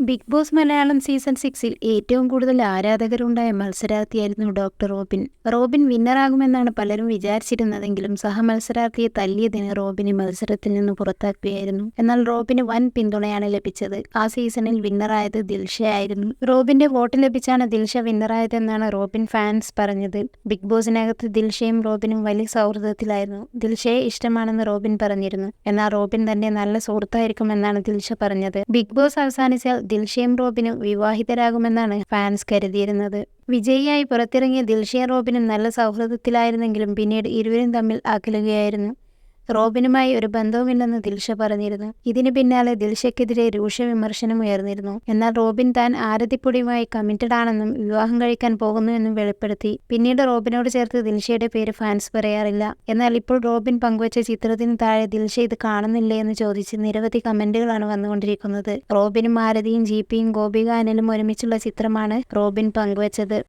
Big boss Malayalam season സിക്സിൽ ഏറ്റവും കൂടുതൽ ആരാധകരുണ്ടായ മത്സരാർത്ഥിയായിരുന്നു ഡോക്ടർ റോബിൻ. റോബിൻ വിന്നറാകുമെന്നാണ് പലരും വിചാരിച്ചിരുന്നതെങ്കിലും സഹമത്സരാർത്ഥിയെ തല്ലിയതിന് റോബിനെ മത്സരത്തിൽ നിന്ന് പുറത്താക്കുകയായിരുന്നു. എന്നാൽ റോബിന് വൻ പിന്തുണയാണ് ലഭിച്ചത്. ആ സീസണിൽ വിന്നറായത് ദിൽഷയായിരുന്നു. റോബിന്റെ വോട്ട് ലഭിച്ചാണ് ദിൽഷ വിന്നറായതെന്നാണ് റോബിൻ ഫാൻസ് പറഞ്ഞത്. ബിഗ് ബോസിനകത്ത് ദിൽഷയും റോബിനും വലിയ സൗഹൃദത്തിലായിരുന്നു. ദിൽഷയെ ഇഷ്ടമാണെന്ന് റോബിൻ പറഞ്ഞിരുന്നു. എന്നാൽ റോബിൻ തന്നെ നല്ല സുഹൃത്തായിരിക്കുമെന്നാണ് ദിൽഷ പറഞ്ഞത്. ബിഗ് ബോസ് അവസാനിച്ചാൽ ദിൽഷയും റോബിനും വിവാഹിതരാകുമെന്നാണ് ഫാൻസ് കരുതിയിരുന്നത്. വിജയിയായി പുറത്തിറങ്ങിയ ദിൽഷയും റോബിനും നല്ല സൗഹൃദത്തിലായിരുന്നെങ്കിലും പിന്നീട് ഇരുവരും തമ്മിൽ അകലുകയായിരുന്നു. റോബിനുമായി ഒരു ബന്ധവുമില്ലെന്ന് ദിൽഷ പറഞ്ഞിരുന്നു. ഇതിനു പിന്നാലെ ദിൽഷയ്ക്കെതിരെ രൂക്ഷ വിമർശനം ഉയർന്നിരുന്നു. എന്നാൽ റോബിൻ താൻ ആരതിപ്പൊടിയുമായി കമ്മിറ്റഡ് ആണെന്നും വിവാഹം കഴിക്കാൻ പോകുന്നുവെന്നും വെളിപ്പെടുത്തി. പിന്നീട് റോബിനോട് ചേർത്ത് ദിൽഷയുടെ പേര് ഫാൻസ് പറയാറില്ല. എന്നാൽ ഇപ്പോൾ റോബിൻ പങ്കുവച്ച ചിത്രത്തിന് താഴെ ദിൽഷ ഇത് കാണുന്നില്ലേ എന്ന് ചോദിച്ച് നിരവധി കമന്റുകളാണ് വന്നുകൊണ്ടിരിക്കുന്നത്. റോബിനും ആരതിയും ജി പിയും ഗോപിക അനിലും ഒരുമിച്ചുള്ള ചിത്രമാണ് റോബിൻ പങ്കുവച്ചത്.